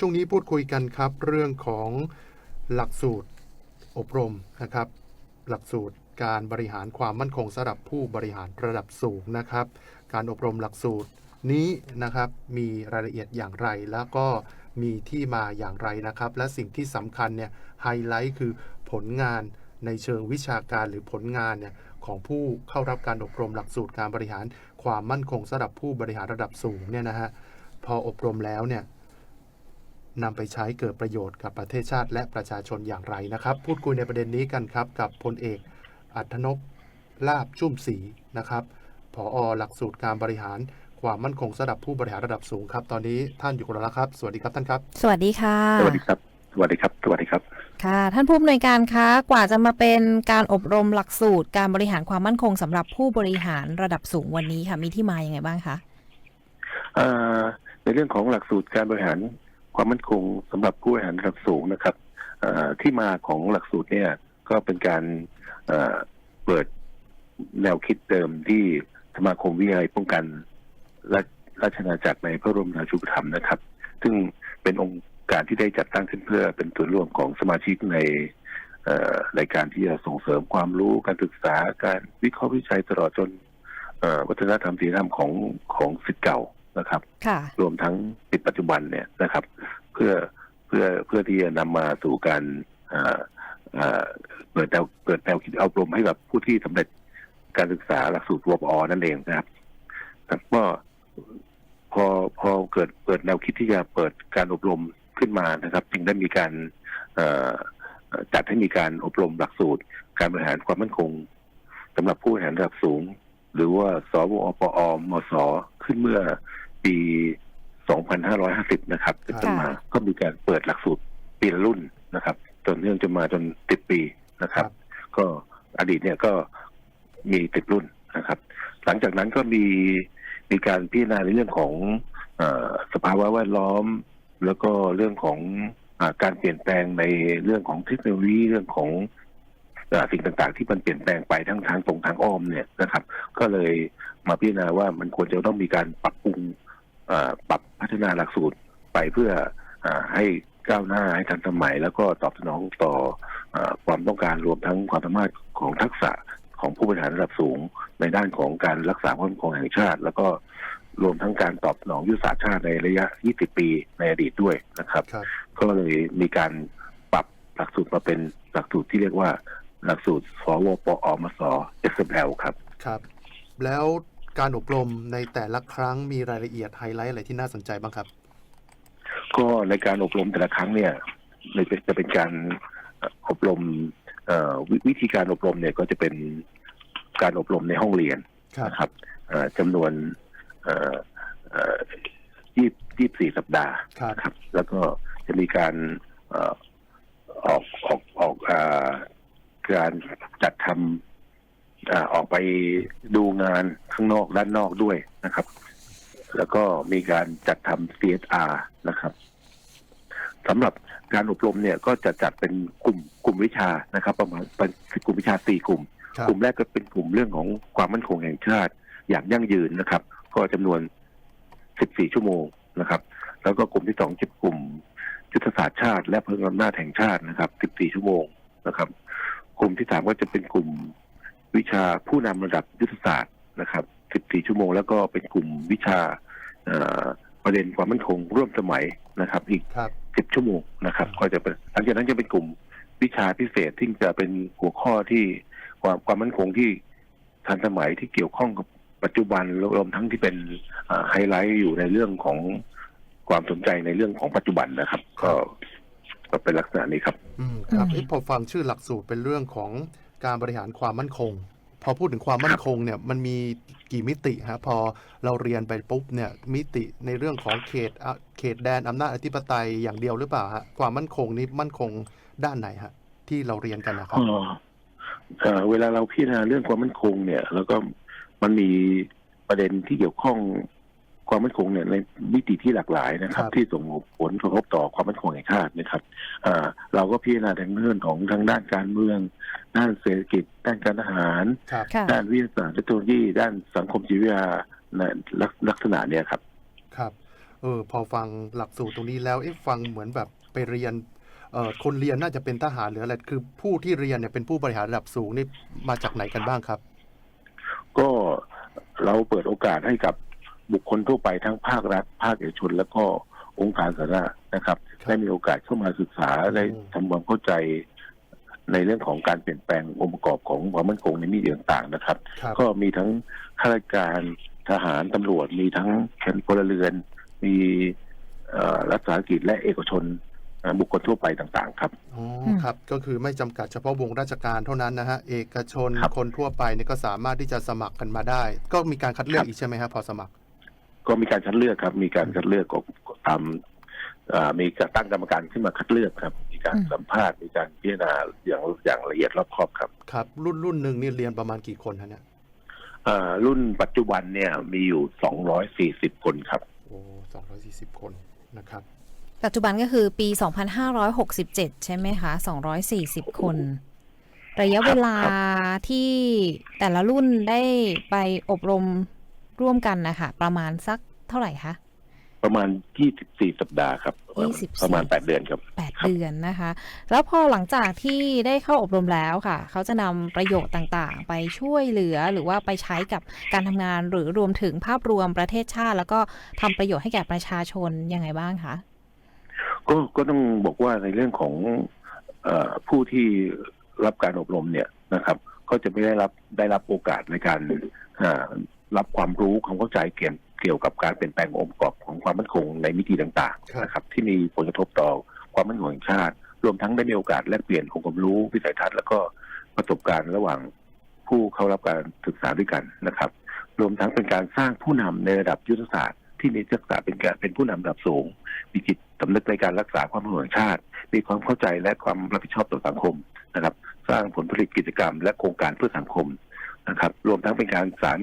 ช่วงนี้พูดคุยกันครับ เรื่องของหลักสูตรอบรมนะครับ หลักสูตรการบริหารความมั่นคงสำหรับผู้บริหารระดับสูงนะครับ การอบรมหลักสูตรนี้นะครับมีรายละเอียดอย่างไรแล้วก็มีที่มาอย่างไรนะครับ และสิ่งที่สำคัญเนี่ยไฮไลท์คือผลงานในเชิงวิชาการหรือผลงานเนี่ยของผู้เข้ารับการอบรมหลักสูตรการบริหารความมั่นคงสำหรับผู้บริหารระดับสูงเนี่ยนะฮะพออบรมแล้วเนี่ย นำไปใช้เกิดประโยชน์กับประเทศชาติและประชาชนอย่างไรนะครับ พูดคุยในประเด็นนี้กันครับ กับพลเอกอัธนพลาบชุ่มศรีนะครับผอหลักสูตรการบริหารความมั่นคงสำหรับผู้บริหารระดับสูงครับ ตอนนี้ท่านอยู่กับเราแล้วครับ สวัสดีครับท่านครับ สวัสดีค่ะ สวัสดีครับ สวัสดีครับ สวัสดีครับ ค่ะ ท่านผู้อำนวยการคะ กว่าจะมาเป็นการอบรมหลักสูตรการบริหารความมั่นคงสำหรับผู้บริหารระดับสูงวันนี้ค่ะ มีที่มาอย่างไงบ้างคะเอ่อในเรื่องของหลักสูตรการบริหาร ความมั่นคงสำหรับผู้บริหารระดับสูงนะครับที่มาของหลักสูตรเนี่ยก็เป็นการเปิดแนวคิดเดิมที่สมาคมวิทยาลัยป้องกันราราชอาจักรในพระบรมราชูปถัมภ์นะครับ ซึ่งเป็นองค์การที่ได้จัดตั้งขึ้นเพื่อเป็นส่วนร่วมของสมาชิกในรายการที่จะส่งเสริมความรู้การศึกษาการวิเคราะห์วิจัยตลอดจนวัฒนธรรมศีลธรรมของของสิทธิ์เก่า นะครับค่ะรวมทั้งสิทธิปัจจุบันเนี่ยนะครับ เพื่อเพื่อเพื่อที่จะนำมาสู่การเอ่อเอ่อเปิดแนวเปิดแนวคิดอบรมให้กับผู้ที่สำเร็จการศึกษาหลักสูตรวปอนั่นเองนะครับครับก็พอพอเกิดเปิดแนวคิดที่จะเปิดการอบรมขึ้นมานะครับ จึงได้มีการเอ่อเอ่อจัดให้มีการอบรมหลักสูตร การบริหารความมั่นคงสำหรับผู้บริหารระดับสูง หรือว่าสวปอมสขึ้นเมื่อปี 2550 นะครับเป็นต้นมาก็มีการเปิดหลักสูตรปีละรุ่นนะครับจนเนื่องจนมาจนติดปีนะครับครับ ก็อดีตเนี่ยก็มีติดรุ่นนะครับ หลังจากนั้นก็มีมีการพิจารณาในเรื่องของเออสภาวะแวดล้อม แล้วก็เรื่องของอาการเปลี่ยนแปลงในเรื่องของเทคโนโลยีเรื่องของเอ่อ สิ่งต่างๆ ที่มันเปลี่ยนแปลงไปทั้งทางตรงทางอ้อมเนี่ยนะครับ ก็เลยมาพิจารณาว่ามันควรจะต้องมีการปรับปรุงเอ่อปรับพัฒนาหลักสูตรไปเพื่ออาให้ก้าวหน้าให้ทันสมัย แล้วก็ตอบสนองต่อเออความต้องการรวมทั้งความสามารถของทักษะของผู้บริหารระดับสูง ในด้านของการรักษาความมั่นคงแห่งชาติ แล้วก็รวมทั้งการตอบสนองยุทธศาสตร์ชาติในระยะ 20 ปีในอดีตด้วยนะครับครับก็เลยมีการปรับหลักสูตรมาเป็นหลักสูตรที่เรียกว่า หลักสูตร สวปอมส XML ครับ ครับ แล้วการอบรมในแต่ละครั้งมีรายละเอียดไฮไลท์อะไรที่น่าสนใจบ้างครับ ก็ในการอบรมแต่ละครั้งเนี่ยเลยเป็นจะเป็นการเอ่ออบรมเอ่อววิธีการอบรมเนี่ยก็จะเป็นการอบรมในห้องเรียนครับนะครับเอ่อจำนวนยี่ยี่สี่สัปดาห์ครับครับแล้วก็จะมีการเอ่อออกออกออกอา การจัดทำอาออกไปดูงานข้างนอกด้านนอกด้วยนะครับ แล้วก็มีการจัดทำ CSR นะครับสำหรับการอบรมเนี่ยก็จะจัดเป็นกลุ่มกลุ่มวิชานะครับ ประมาณเป็นกลุ่มวิชาสี่กลุ่มครับกลุ่มแรกก็เป็นกลุ่มเรื่องของความมั่นคงแห่งชาติ อย่างยั่งยืนนะครับ ก็จำนวน14ชั่วโมงนะครับ แล้วก็กลุ่มที่สองจะกลุ่มยุทธศาสตร์ชาติ และพลังอำนาจแห่งชาตินะครับ14ชั่วโมงนะครับ กลุ่มที่สามก็จะเป็นกลุ่มวิชาผู้นำระดับยุทธศาสตร์นะครับ 14 ชั่วโมง แล้วก็เป็นกลุ่มวิชาเอ่อประเด็นความมั่นคงร่วมสมัยนะครับ อีกครับ10 ชั่วโมงนะครับ ก็จะเป็นหลังจากนั้นจะเป็นกลุ่มวิชาพิเศษที่จะเป็นหัวข้อที่ความความมั่นคงที่ทันสมัยที่เกี่ยวข้องกับปัจจุบันรวมทั้งที่เป็นเอ่อไฮไลท์อยู่ในเรื่องของความสนใจในเรื่องของปัจจุบันนะครับ ก็ ก็เป็นลักษณะนี้ครับอืมครับอืมเอ๊ะพอฟังชื่อหลักสูตรเป็นเรื่องของการบริหารความมั่นคง พอพูดถึงความมั่นคงเนี่ยมันมีกี่มิติฮะพอเราเรียนไปปุ๊บเนี่ยมิติในเรื่องของเขตอะเขตแดนอำนาจอธิปไตยอย่างเดียวหรือเปล่าฮะความมั่นคงนี้มั่นคงด้านไหนฮะที่เราเรียนกันนะครับอ๋อเอ่อเวลาเราพิจารณาเรื่องความมั่นคงเนี่ย แล้วก็มันมีประเด็นที่เกี่ยวข้อง ความมั่นคงเนี่ยในมิติที่หลากหลายนะครับครับ ที่ส่งผลกระทบต่อความมั่นคงแห่งชาตินะครับอ่าเราก็พิจารณาทางเรื่องของทางด้านการเมือง ด้านเศรษฐกิจ ด้านการทหารครับค่ะด้านวิทยาศาสตร์เทคโนโลยี ด้านสังคมชีววิทยาในลักลักษณะเนี่ยครับ ครับ เออพอฟังหลักสูตรตรงนี้แล้วเอ๊ะฟังเหมือนแบบไปเรียนเอ่อคนเรียนน่าจะเป็นทหารหรืออะไร คือผู้ที่เรียนเนี่ยเป็นผู้บริหารระดับสูงนี่มาจากไหนกันบ้างครับ ก็เราเปิดโอกาสให้กับ บุคคลทั่วไปทั้งภาครัฐ ภาคเอกชน แล้วก็องค์การสาธารณะนะครับครับได้มีโอกาสเข้ามาศึกษาได้อืมทำความเข้าใจในเรื่องของการเปลี่ยนแปลงองค์ประกอบของความมั่นคงในมิติต่างๆนะครับครับก็มีทั้งข้าราชการทหารตำรวจ มีทั้งแคนพลเรือน มีเอ่อรัฐวิสาหกิจและเอกชนเอ่อบุคคลทั่วไปต่างๆ ครับ อ๋ออืมครับ ก็คือไม่จำกัดเฉพาะวงราชการเท่านั้นนะฮะ เอกชนครับคนทั่วไปเนี่ยก็สามารถที่จะสมัครกันมาได้ ก็มีการคัดเลือกครับอีกใช่ไหมครับพอสมัคร ก็มีการคัดเลือกครับ มีการคัดเลือกของตามเอ่อมีการตั้งกรรมการขึ้นมาคัดเลือกครับ มีการอืมสัมภาษณ์มีการพิจารณาอย่างอย่างละเอียดรอบคอบครับครับ รุ่นรุ่นหนึ่งนี่เรียนประมาณกี่คนฮะเนี่ยเอ่อรุ่นปัจจุบันเนี่ยมีอยู่240คนครับโอ้สองร้อยสี่สิบคนนะครับ ปัจจุบันก็คือปี2567ใช่ไหมคะ240คน ระยะเวลาที่แต่ละรุ่นได้ไปอบรม ร่วมกันนะคะประมาณสักเท่าไหร่คะประมาณ 24 สัปดาห์ครับ 24 ประมาณ 8 เดือนครับ 8 เดือนนะคะ แล้วพอหลังจากที่ได้เข้าอบรมแล้วค่ะ เขาจะนำประโยชน์ต่างๆ ไปช่วยเหลือหรือว่าไปใช้กับการทำงานหรือรวมถึงภาพรวมประเทศชาติ แล้วก็ทำประโยชน์ให้แก่ประชาชนยังไงบ้างคะก็ก็ต้องบอกว่าในเรื่องของเออผู้ที่รับการอบรมเนี่ยนะครับ ก็จะไม่ได้รับได้รับโอกาสในการอ่า รับความรู้ความเข้าใจเกี่ยวเกี่ยวกับการเปลี่ยนแปลงองค์ประกอบของความมั่นคงในมิติต่างครับๆนะครับที่มีผลกระทบต่อความมั่นคงแห่งชาติ รวมทั้งได้มีโอกาสแลกเปลี่ยนองค์ความรู้วิสัยทัศน์แล้วก็ประสบการณ์ระหว่างผู้เข้ารับการศึกษาด้วยกันนะครับ รวมทั้งเป็นการสร้างผู้นำในระดับยุทธศาสตร์ที่มีทักษะเป็นการเป็นผู้นำระดับสูง มีจิตสำนึกในการรักษาความมั่นคงแห่งชาติ มีความเข้าใจและความรับผิดชอบต่อสังคมนะครับ สร้างผลผลิตกิจกรรม และโครงการเพื่อสังคมนะครับ รวมทั้งเป็นการสาน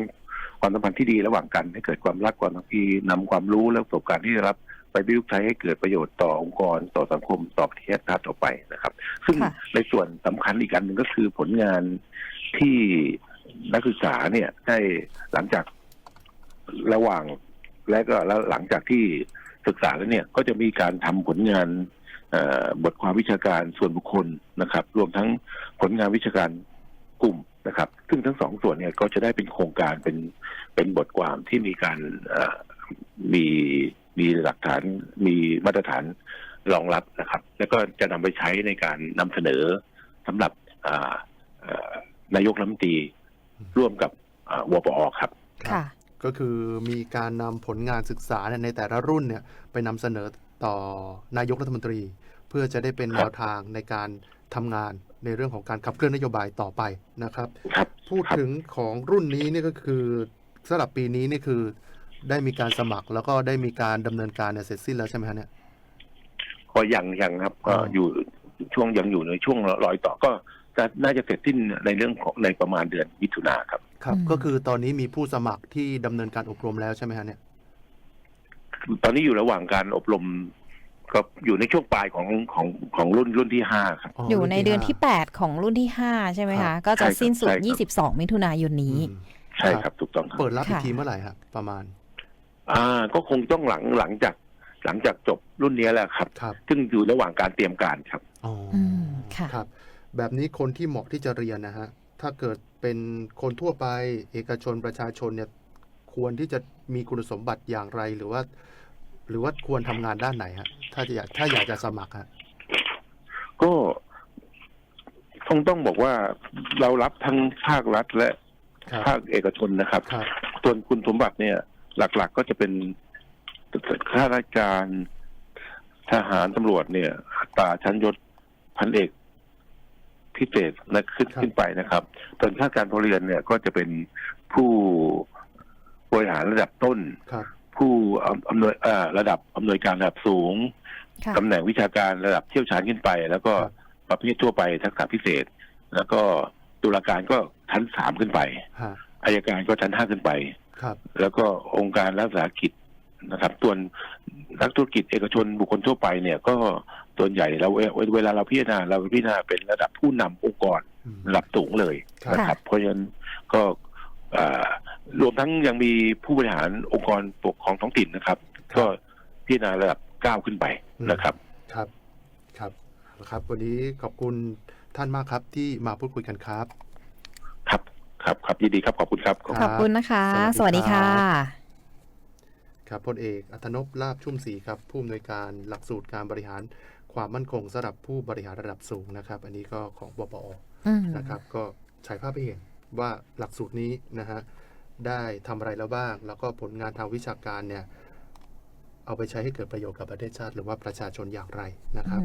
ความสัมพันธ์ที่ดีระหว่างกันให้เกิดความรักความสามัคคีนำความรู้และประสบการณ์ที่ได้รับไปประยุกต์ใช้ให้เกิดประโยชน์ต่อองค์กรต่อสังคมต่อประเทศชาติต่อไปนะครับ ซึ่งค่ะในส่วนสำคัญอีกอันหนึ่งก็คือผลงานที่นักศึกษาเนี่ยได้หลังจากระหว่างและก็แล้วหลังจากที่ศึกษาแล้วเนี่ยก็จะมีการทำผลงานเอ่อบทความวิชาการส่วนบุคคลนะครับ รวมทั้งผลงานวิชาการกลุ่ม นะครับ ซึ่งทั้งสองส่วนเนี่ยก็จะได้เป็นโครงการเป็นเป็นบทความที่มีการเอ่อมีมีหลักฐานมีมาตรฐานรองรับนะครับ แล้วก็จะนำไปใช้ในการนำเสนอสำหรับอ่าเอ่อนายกรัฐมนตรีร่วมกับอ่าวปอครับค่ะ ก็คือมีการนำผลงานศึกษาเนี่ยในแต่ละรุ่นเนี่ยไปนำเสนอต่อนายกรัฐมนตรี เพื่อจะได้เป็นครับแนวทางในการทำงาน ในเรื่องของการขับเคลื่อนนโยบายต่อไปนะครับครับพูดครับถึงของรุ่นนี้นี่ก็คือสำหรับปีนี้นี่คือได้มีการสมัครแล้วก็ได้มีการดำเนินการเนี่ยเสร็จสิ้นแล้วใช่ไหมฮะเนี่ยก็ยังยังครับอ๋ก็ออยู่ช่วงยังอยู่ในช่วงรอยต่อก็จะน่าจะเสร็จสิ้นในเรื่องของในประมาณเดือนมิถุนาครับ ครับอืมก็คือตอนนี้มีผู้สมัครที่ดำเนินการอบรมแล้วใช่ไหมฮะเนี่ย ตอนนี้อยู่ระหว่างการอบรม ก็อยู่ในช่วงปลายของของของรุ่นรุ่นที่ห้าครับ อยู่ในเดือนที่ห้า8ของรุ่นที่ 5 ใช่ไหมครัคะบก็จะใช่ครับสิ้นสุด ใช่ครับ 22 มิถุนายนนี้ อืมใช่ครับถูกต้องครับ เปิดรับอีกค่ะ ทีเมื่อไหร่ครับประมาณอ่าก็คงต้องหลังหลังจากหลังจากจบรุ่นนี้แหละครับ ครับ ซึ่งอยู่ระหว่างการเตรียมการครับ อ๋อออืมค่ะ ครับ แบบนี้คนที่เหมาะที่จะเรียนนะฮะ ถ้าเกิดเป็นคนทั่วไปเอกชนประชาชนเนี่ย ควรที่จะมีคุณสมบัติอย่างไรหรือว่า หรือว่าควรทำงานด้านไหนฮะ ถ้าจะอยากถ้าอยากจะสมัครฮะก็คงต้องบอกว่าเรารับทั้งภาครัฐและครับภาคเอกชนนะครับครับส่วนคุณสมบัติเนี่ย หลักๆก็จะเป็นข้าราชการทหารตำรวจเนี่ยอัตราชั้นยศพันเอกพิเศษนะขึ้นครับขึ้นไปนะครับส่วนข้าราชการพลเรือนเนี่ยก็จะเป็นผู้บริหารระดับต้นครับ ผู้อำอำนวยเอ่อระดับอำนวยการระดับสูงค่ะตำแหน่งวิชาการระดับเชี่ยวชาญขึ้นไป แล้วก็ครับประเภททั่วไปทักษะพิเศษ แล้วก็ตุลาการก็ชั้นสามขึ้นไปฮะอายการก็ชั้นห้าขึ้นไปครับแล้วก็องค์การรัฐวิสาหกิจนะครับส่วนนักธุรกิจเอกชนบุคคลทั่วไปเนี่ยก็ส่วนใหญ่เราเวเวลาเราพิจารณาเราพิจารณาเป็นระดับผู้นำองค์กรอืมระดับสูงเลยครับนะครับ เพราะฉะนั้นก็อ่า รวมทั้งยังมีผู้บริหารองค์กรปกครองท้องถิ่นนะครับครับก็พิจารณาระดับเก้าขึ้นไปนะครับ ครับครับเอาละครับ วันนี้ขอบคุณท่านมากครับที่มาพูดคุยกันครับ ครับครับครับยินดีครับขอบคุณครับครับขอบคุณนะคะสสวัวัสสดีดีครัค่ะบครับพลเอกอัธนพลาบชุ่มศรีครับ ผู้อำนวยการหลักสูตรการบริหารความมั่นคงสำหรับผู้บริหารระดับสูงนะครับ อันนี้ก็ของบปออืมนะครับ ก็ฉายภาพให้เห็นว่าหลักสูตรนี้นะฮะ ได้ทำอะไรแล้วบ้าง แล้วก็ผลงานทางวิชาการเนี่ยเอาไปใช้ให้เกิดประโยชน์กับประเทศชาติ หรือว่าประชาชนอย่างไรนะครับ